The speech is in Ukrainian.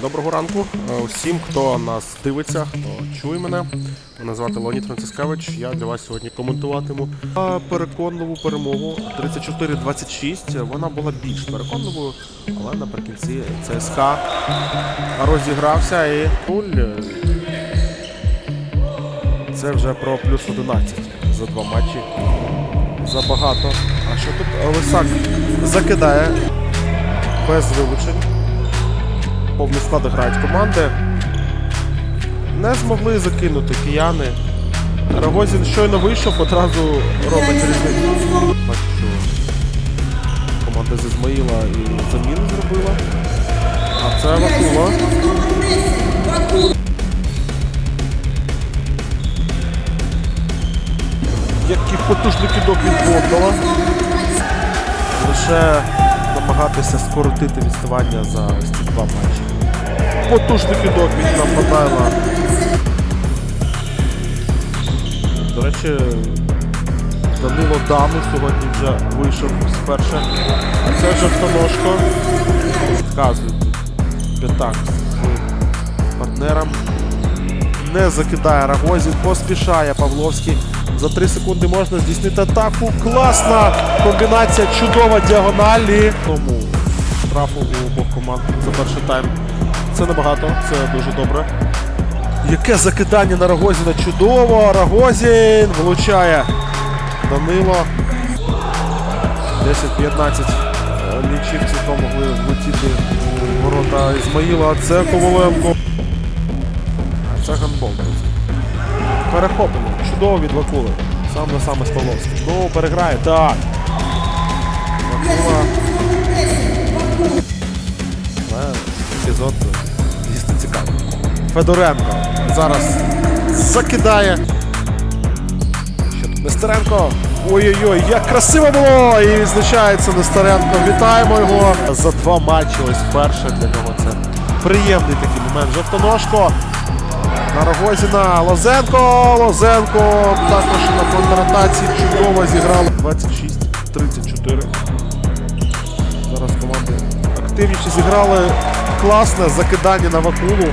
Доброго ранку е, усім, хто нас дивиться, хто чує мене. Мене звати Леонід Францискевич. Я для вас сьогодні коментуватиму переконливу перемогу 34-26. Вона була більш переконливою, але наприкінці ЦСК розігрався і 0. Це вже про плюс 11 за два матчі. Забагато. А що тут Лисак закидає без вилучень повний склад грають команди. Не змогли закинути кияни. Рогозін щойно вийшов, одразу робить різницю. Бачу, що команда з Ізмаїла і заміну зробила. А це Вакула. Який потужний кидок від Бондала. Лише намагатися скоротити відставання за ось ці два матчі. Потужний кидок від Нападайла. До речі, Данило Даму сьогодні вже вийшов спершу. А це вже Антоношко. Вказують п'ятак своїм партнерам. Не закидає Рагозін, поспішає Павловський. За 3 секунди можна здійснити атаку. Класна комбінація, чудова діагональ. І Тому штрафу у обох команд за перший тайм. Це небагато, це дуже добре. Яке закидання на Рагозіна? Чудово! Рагозін влучає Данило. 10-15 м'ячів цілком могли влетіти у ворота Ізмаїла. Це Коваленко. Друзі. Перехоплення. Чудово від Вакули. Сам на саме Павловський. Знову переграє. Так. Вакула. Епізод дійсно цікавий. Федоренко зараз закидає. Що тут Нестеренко? Ой-ой-ой, як красиво було! І відзначається Нестеренко. Вітаємо його за два матчі. Ось вперше для нього це приємний такий момент. Жовтоножко. На Рогозіна. Лозенко. Лозенко. Також на контратації чудово зіграли. 26-34. Зараз команди активніше зіграли. Класне закидання на Вакулу.